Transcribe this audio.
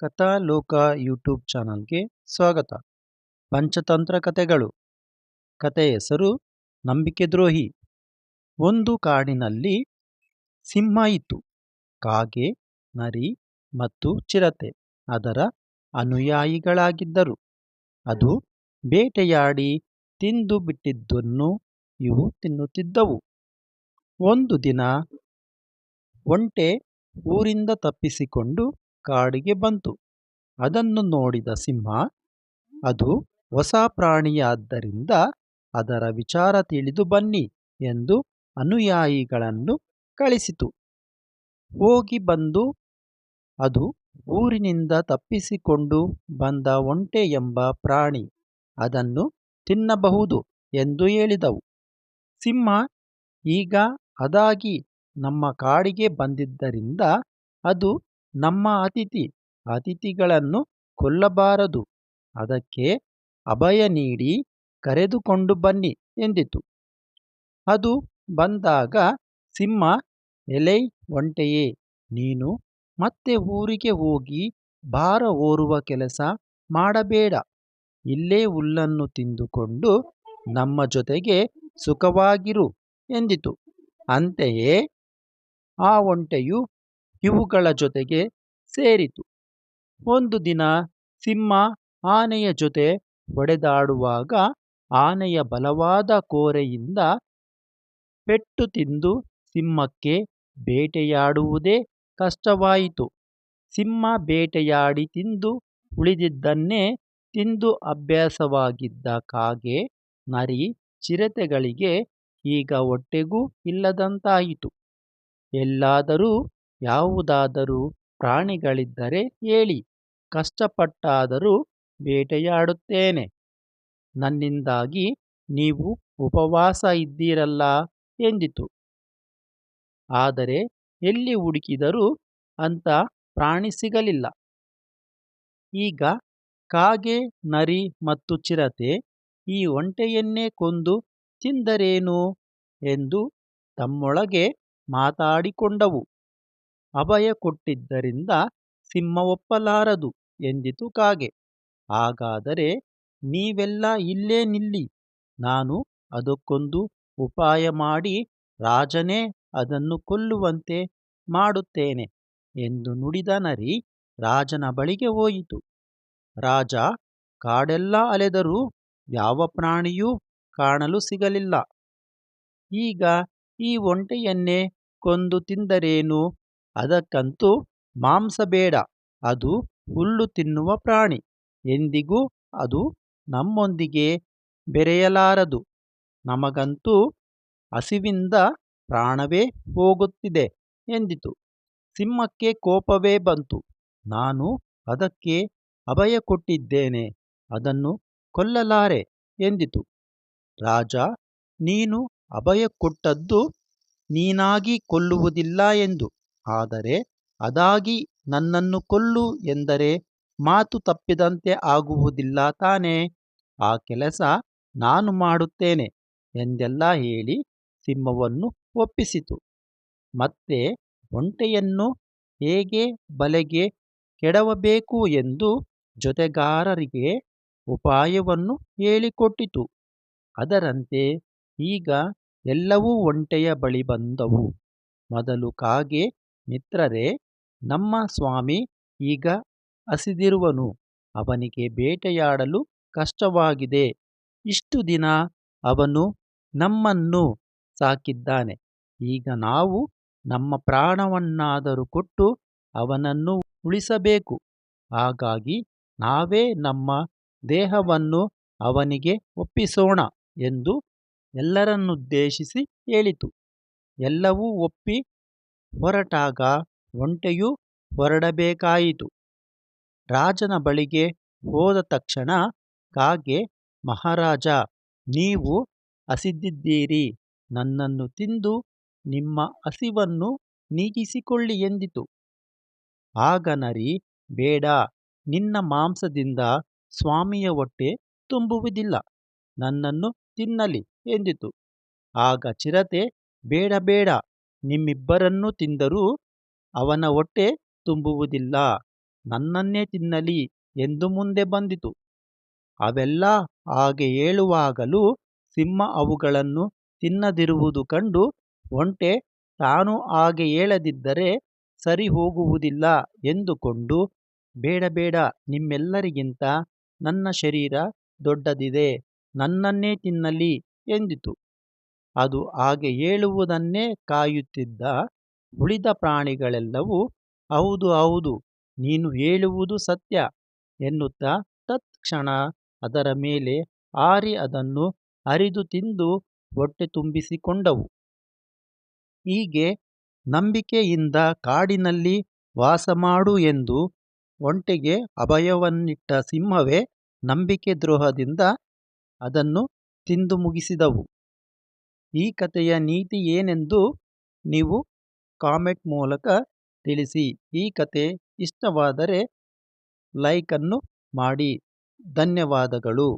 ಕಥಾಲೋಕ YouTube ಚಾನಲ್ಗೆ ಸ್ವಾಗತ. ಪಂಚತಂತ್ರ ಕಥೆಗಳು. ಕತೆ ಹೆಸರು ನಂಬಿಕೆ ದ್ರೋಹಿ. ಒಂದು ಕಾಡಿನಲ್ಲಿ ಸಿಂಹ ಇತ್ತು. ಕಾಗೆ, ನರಿ ಮತ್ತು ಚಿರತೆ ಅದರ ಅನುಯಾಯಿಗಳಾಗಿದ್ದರು. ಅದು ಬೇಟೆಯಾಡಿ ತಿಂದು ಬಿಟ್ಟಿದ್ದನ್ನು ಇವು ತಿನ್ನುತ್ತಿದ್ದವು. ಒಂದು ದಿನ ಒಂಟೆ ಊರಿಂದ ತಪ್ಪಿಸಿಕೊಂಡು ಕಾಡಿಗೆ ಬಂತು. ಅದನ್ನು ನೋಡಿದ ಸಿಂಹ, ಅದು ಹೊಸ ಪ್ರಾಣಿಯಾದ್ದರಿಂದ ಅದರ ವಿಚಾರ ತಿಳಿದು ಬನ್ನಿ ಎಂದು ಅನುಯಾಯಿಗಳನ್ನು ಕಳಿಸಿತು. ಹೋಗಿ ಬಂದು, ಅದು ಊರಿನಿಂದ ತಪ್ಪಿಸಿಕೊಂಡು ಬಂದ ಒಂಟೆ ಎಂಬ ಪ್ರಾಣಿ, ಅದನ್ನು ತಿನ್ನಬಹುದು ಎಂದು ಹೇಳಿದವು. ಸಿಂಹ, ಈಗ ಅದಾಗಿ ನಮ್ಮ ಕಾಡಿಗೆ ಬಂದಿದ್ದರಿಂದ ಅದು ನಮ್ಮ ಅತಿಥಿ, ಅತಿಥಿಗಳನ್ನು ಕೊಲ್ಲಬಾರದು. ಅದಕ್ಕೆ ಅಭಯ ನೀಡಿ ಕರೆದುಕೊಂಡು ಬನ್ನಿ ಎಂದಿತು. ಅದು ಬಂದಾಗ, ಸಿಂಹ, ಎಲೈ ಒಂಟೆಯೇ, ನೀನು ಮತ್ತೆ ಊರಿಗೆ ಹೋಗಿ ಭಾರ ಓರುವ ಕೆಲಸ ಮಾಡಬೇಡ. ಇಲ್ಲೇ ಹುಲ್ಲನ್ನು ತಿಂದುಕೊಂಡು ನಮ್ಮ ಜೊತೆಗೆ ಸುಖವಾಗಿರು ಎಂದಿತು. ಅಂತೆಯೇ, ಆ ಒಂಟೆಯು ಇವುಗಳ ಜೊತೆಗೆ ಸೇರಿತು. ಒಂದು ದಿನ ಸಿಂಹ ಆನೆಯ ಜೊತೆ ಹೊಡೆದಾಡುವಾಗ ಆನೆಯ ಬಲವಾದ ಕೋರೆಯಿಂದ ಪೆಟ್ಟು ತಿಂದು ಸಿಂಹಕ್ಕೆ ಬೇಟೆಯಾಡುವುದೇ ಕಷ್ಟವಾಯಿತು. ಸಿಂಹ ಬೇಟೆಯಾಡಿ ತಿಂದು ಉಳಿದಿದ್ದನ್ನೇ ತಿಂದು ಅಭ್ಯಾಸವಾಗಿದ್ದ ಕಾಗೆ ನರಿ ಚಿರತೆಗಳಿಗೆ ಈಗ ಹೊಟ್ಟೆಗೂ ಇಲ್ಲದಂತಾಯಿತು. ಎಲ್ಲಾದರೂ ಯಾವುದಾದರೂ ಪ್ರಾಣಿಗಳಿದ್ದರೆ ಹೇಳಿ, ಕಷ್ಟಪಟ್ಟಾದರೂ ಬೇಟೆಯಾಡುತ್ತೇನೆ. ನನ್ನಿಂದಾಗಿ ನೀವು ಉಪವಾಸ ಇದ್ದೀರಲ್ಲ ಎಂದಿತು. ಆದರೆ ಎಲ್ಲಿ ಹುಡುಕಿದರೂ ಅಂತ ಪ್ರಾಣಿ ಸಿಗಲಿಲ್ಲ. ಈಗ ಕಾಗೆ, ನರಿ ಮತ್ತು ಚಿರತೆ ಈ ಒಂಟೆಯನ್ನೇ ಕೊಂದು ತಿಂದರೇನು? ಎಂದು ತಮ್ಮೊಳಗೆ ಮಾತಾಡಿಕೊಂಡವು. ಅಭಯ ಕೊಟ್ಟಿದ್ದರಿಂದ ಸಿಂಹ ಒಪ್ಪಲಾರದು ಎಂದಿತು ಕಾಗೆ. ಹಾಗಾದರೆ ನೀವೆಲ್ಲ ಇಲ್ಲೇ ನಿಲ್ಲಿ, ನಾನು ಅದಕ್ಕೊಂದು ಉಪಾಯ ಮಾಡಿ ರಾಜನೇ ಅದನ್ನು ಕೊಲ್ಲುವಂತೆ ಮಾಡುತ್ತೇನೆ ಎಂದು ನುಡಿದ ನರಿ ರಾಜನ ಬಳಿಗೆ ಹೋಯಿತು. ರಾಜ, ಕಾಡೆಲ್ಲ ಅಲೆದರೂ ಯಾವ ಪ್ರಾಣಿಯೂ ಕಾಣಲು ಸಿಗಲಿಲ್ಲ. ಈಗ ಈ ಒಂಟೆಯನ್ನೇ ಕೊಂದು ತಿಂದರೇನು? ಅದಕ್ಕಂತೂ ಮಾಂಸ ಬೇಡ, ಅದು ಹುಲ್ಲು ತಿನ್ನುವ ಪ್ರಾಣಿ. ಎಂದಿಗೂ ಅದು ನಮ್ಮೊಂದಿಗೆ ಬೆರೆಯಲಾರದು. ನಮಗಂತೂ ಹಸಿವಿಂದ ಪ್ರಾಣವೇ ಹೋಗುತ್ತಿದೆ ಎಂದಿತು. ಸಿಂಹಕ್ಕೆ ಕೋಪವೇ ಬಂತು. ನಾನು ಅದಕ್ಕೆ ಅಭಯ ಕೊಟ್ಟಿದ್ದೇನೆ, ಅದನ್ನು ಕೊಲ್ಲಲಾರೆ ಎಂದಿತು. ರಾಜ, ನೀನು ಅಭಯ ಕೊಟ್ಟದ್ದು ನೀನಾಗಿ ಕೊಲ್ಲುವುದಿಲ್ಲ ಎಂದು. ಆದರೆ ಅದಾಗಿ ನನ್ನನ್ನು ಕೊಲ್ಲು ಎಂದರೆ ಮಾತು ತಪ್ಪಿದಂತೆ ಆಗುವುದಿಲ್ಲ ತಾನೇ? ಆ ಕೆಲಸ ನಾನು ಮಾಡುತ್ತೇನೆ ಎಂದೆಲ್ಲ ಹೇಳಿ ಸಿಂಹವನ್ನು ಒಪ್ಪಿಸಿತು. ಮತ್ತೆ ಒಂಟೆಯನ್ನು ಹೇಗೆ ಬಲೆಗೆ ಕೆಡವಬೇಕು ಎಂದು ಜೊತೆಗಾರರಿಗೆ ಉಪಾಯವನ್ನು ಹೇಳಿಕೊಟ್ಟಿತು. ಅದರಂತೆ ಈಗ ಎಲ್ಲವೂ ಒಂಟೆಯ ಬಳಿ ಬಂದವು. ಮೊದಲು ಕಾಗೆ ಮಿತ್ರರೇ ನಮ್ಮ ಸ್ವಾಮಿ ಈಗ ಹಸಿದಿರುವನು. ಅವನಿಗೆ ಬೇಟೆಯಾಡಲು ಕಷ್ಟವಾಗಿದೆ. ಇಷ್ಟು ದಿನ ಅವನು ನಮ್ಮನ್ನು ಸಾಕಿದ್ದಾನೆ. ಈಗ ನಾವು ನಮ್ಮ ಪ್ರಾಣವನ್ನಾದರೂ ಕೊಟ್ಟು ಅವನನ್ನು ಉಳಿಸಬೇಕು. ಹಾಗಾಗಿ ನಾವೇ ನಮ್ಮ ದೇಹವನ್ನು ಅವನಿಗೆ ಒಪ್ಪಿಸೋಣ ಎಂದು ಎಲ್ಲರನ್ನುದ್ದೇಶಿಸಿ ಹೇಳಿತು. ಎಲ್ಲವೂ ಒಪ್ಪಿ ಹೊರಟಾಗ ಒಂಟೆಯೂ ಹೊರಡಬೇಕಾಯಿತು. ರಾಜನ ಬಳಿಗೆ ಹೋದ ತಕ್ಷಣ ಕಾಗೆ, ಮಹಾರಾಜ, ನೀವು ಹಸಿದಿದ್ದೀರಿ. ನನ್ನನ್ನು ತಿಂದು ನಿಮ್ಮ ಹಸಿವನ್ನು ನೀಗಿಸಿಕೊಳ್ಳಿ ಎಂದಿತು. ಆಗ ನರಿ, ಬೇಡ, ನಿನ್ನ ಮಾಂಸದಿಂದ ಸ್ವಾಮಿಯ ಹೊಟ್ಟೆ ತುಂಬುವುದಿಲ್ಲ. ನನ್ನನ್ನು ತಿನ್ನಲಿ ಎಂದಿತು. ಆಗ ಚಿರತೆ, ಬೇಡ ಬೇಡ ನಿಮ್ಮಿಬ್ಬರನ್ನೂ ತಿಂದರೂ ಅವನ ಹೊಟ್ಟೆ ತುಂಬುವುದಿಲ್ಲ. ನನ್ನನ್ನೇ ತಿನ್ನಲಿ ಎಂದು ಮುಂದೆ ಬಂದಿತು. ಅವೆಲ್ಲ ಹಾಗೆ ಹೇಳುವಾಗಲೂ ಸಿಂಹ ಅವುಗಳನ್ನು ತಿನ್ನದಿರುವುದು ಕಂಡು ಒಂಟೆ ತಾನು ಹಾಗೆ ಹೇಳದಿದ್ದರೆ ಸರಿ ಹೋಗುವುದಿಲ್ಲ ಎಂದುಕೊಂಡು, ಬೇಡ ಬೇಡ, ನಿಮ್ಮೆಲ್ಲರಿಗಿಂತ ನನ್ನ ಶರೀರ ದೊಡ್ಡದಿದೆ, ನನ್ನನ್ನೇ ತಿನ್ನಲಿ ಎಂದಿತು. ಅದು ಹಾಗೆ ಹೇಳುವುದನ್ನೇ ಕಾಯುತ್ತಿದ್ದ ಉಳಿದ ಪ್ರಾಣಿಗಳೆಲ್ಲವೂ, ಹೌದು ಹೌದು, ನೀನು ಹೇಳುವುದು ಸತ್ಯ ಎನ್ನುತ್ತಾ ತತ್ಕ್ಷಣ ಅದರ ಮೇಲೆ ಹಾರಿ ಅದನ್ನು ಹರಿದು ತಿಂದು ಹೊಟ್ಟೆ ತುಂಬಿಸಿಕೊಂಡವು. ಹೀಗೆ ನಂಬಿಕೆಯಿಂದ ಕಾಡಿನಲ್ಲಿ ವಾಸ ಮಾಡು ಎಂದು ಒಂಟೆಗೆ ಅಭಯವನ್ನಿಟ್ಟ ಸಿಂಹವೇ ನಂಬಿಕೆ ದ್ರೋಹದಿಂದ ಅದನ್ನು ತಿಂದು ಮುಗಿಸಿದವು. ಈ ಕಥೆಯ ನೀತಿ ಏನೆಂದು ನೀವು ಕಾಮೆಂಟ್ ಮೂಲಕ ತಿಳಿಸಿ. ಈ ಕತೆ ಇಷ್ಟವಾದರೆ ಲೈಕನ್ನು ಮಾಡಿ. ಧನ್ಯವಾದಗಳು.